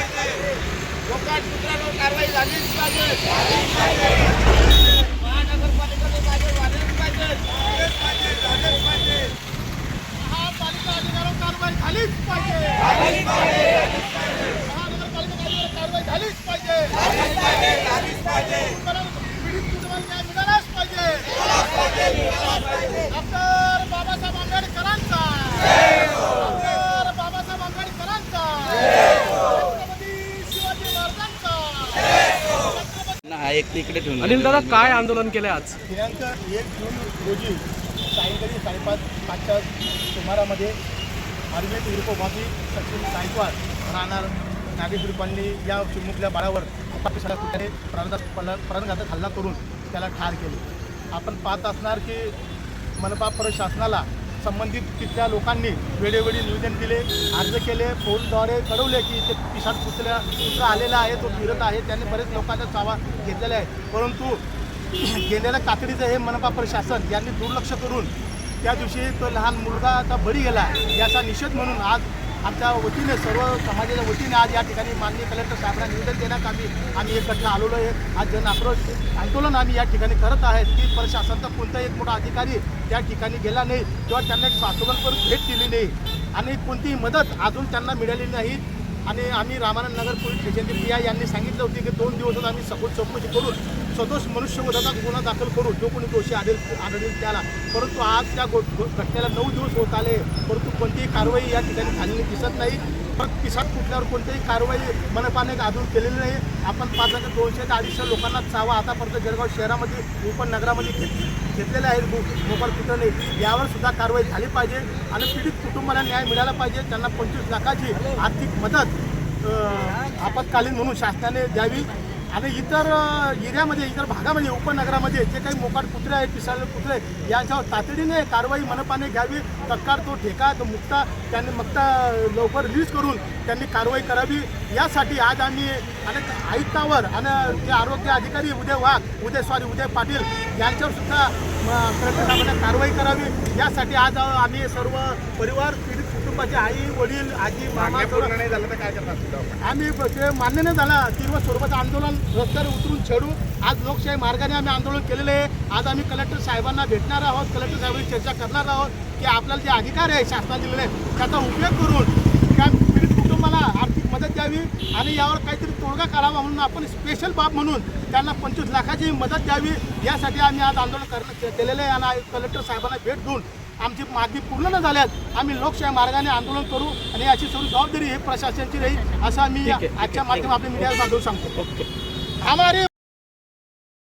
लोकांत कुत्र्यावर कारवाई झालीच पाहिजे महानगरपालिकेने माझे वाढलेच पाहिजे महापालिका अधिकाऱ्यावर कारवाई झालीच पाहिजे महानगरपालिका कारवाई झालीच पाहिजे अनिल दादा काय आंदोलन केलं आज? दिनांक एक जून रोजी सायंकाळी साडेपाच पाचच्या सुमारामध्ये अरविंद उर्फोभागी सचिन गायकवाड राहणार नागेश्वरी कॉलनी या चिमुकल्या बाळावर कुठे प्राणघात प्राणघातक हल्ला करून त्याला ठार केले. आपण पाहत असणार की मनपा प्रशासनाला संबंधित तिथल्या लोकांनी वेळोवेळी निवेदन दिले अर्ज केले फोनद्वारे कळवले की ते पिशात कुत्र्या कुत्रा आलेला आहे तो फिरत आहे त्याने बरेच लोकांचा चावा घेतलेला आहे. परंतु गेलेल्या काकडीचं हे मनपा प्रशासन यांनी दुर्लक्ष करून त्या दिवशी तो लहान मुलगा आता बळी गेला याचा निषेध म्हणून आज आमच्या वतीने सर्व समाजाच्या वतीने आज या ठिकाणी माननीय कलेक्टर साहेबांना निवेदन देण्यात आम्ही आम्ही एकत्र आलेलो आहे. आज जन आक्रोश आंदोलन आम्ही या ठिकाणी करत आहे. की प्रशासनाचा कोणताही एक मोठा अधिकारी त्या ठिकाणी गेला नाही किंवा त्यांना एक स्वास्थ्यवर भेट दिली नाही. आणि कोणतीही मदत अजून त्यांना मिळाली नाही. आणि आम्ही रामानंद नगर पोलीस स्टेशनचे पी आय यांनी सांगितलं होते की दोन दिवसात आम्ही सखोल चौकशी करून सदोष मनुष्यवधाचा गुन्हा दाखल करून जो कोणी दोषी आढळ आढळेल त्याला. परंतु आज त्या गो घटनेला नऊ दिवस होत आले. परंतु कोणतीही कारवाई या ठिकाणी झालेली दिसत नाही. फक्त किसान फुटल्यावर कोणतीही कारवाई मनपाने अजून केलेली नाही. आपण पाच हजार दोनशे ते अडीचशे लोकांना चावा आतापर्यंत जळगाव शहरामध्ये उपनगरामध्ये घेत घेतलेले आहेत मोबाईल कुठं नाही यावर सुद्धा कारवाई झाली पाहिजे आणि पीडित कुटुंबाला न्याय मिळाला पाहिजे. त्यांना पंचवीस लाखाची आर्थिक मदत आपत्कालीन म्हणून शासनाने द्यावी. आणि इतर एरियामध्ये इतर भागामध्ये उपनगरामध्ये जे काही मोकाट कुत्रे आहेत पिसाळले कुत्रे आहेत, यांच्यावर तातडीने कारवाई मनपाने घ्यावी. तत्काळ तो ठेका तो मुक्ता त्यांनी मुक्ता लवकर रिलीज करून त्यांनी कारवाई करावी. यासाठी आज आम्ही अनेक आयुक्तावर आणि जे आरोग्य अधिकारी उदय वाघ उदय सॉरी उदय पाटील यांच्यावर सुद्धा साहेबांना कारवाई करावी. यासाठी आज आम्ही सर्व परिवार पीडित कुटुंबाचे आई वडील आजी मामा नाही झालं तर काय करणार? आम्ही ते मान्य नाही झाला. तीव्र स्वरूपाचं आंदोलन रस्त्यावर उतरून छेडू आज लोकशाही मार्गाने आम्ही आंदोलन केलेलं आहे. आज आम्ही कलेक्टर साहेबांना भेटणार आहोत. कलेक्टर साहेबांची चर्चा करणार आहोत की आपल्याला जे अधिकार आहे शासनाने दिलेले आहे, त्याचा उपयोग करून त्या पीडित कुटुंबाला आर्थिक मदत द्यावी आणि यावर काहीतरी तोडगा काढावा म्हणून आपण स्पेशल बाब म्हणून त्यांना पंचवीस लाखाची मदत द्यावी. यासाठी आम्ही आज आंदोलन करणं केलेलं आहे आणि कलेक्टर साहेबांना भेट देऊन आमची मागणी पूर्ण न झाल्यास आम्ही लोकशाही मार्गाने आंदोलन करू आणि याची सर्व जबाबदारी ही प्रशासनाची राहील असं आहे. आजच्या माध्यमात आपल्या मीडियाला बांधून सांगतो हमारी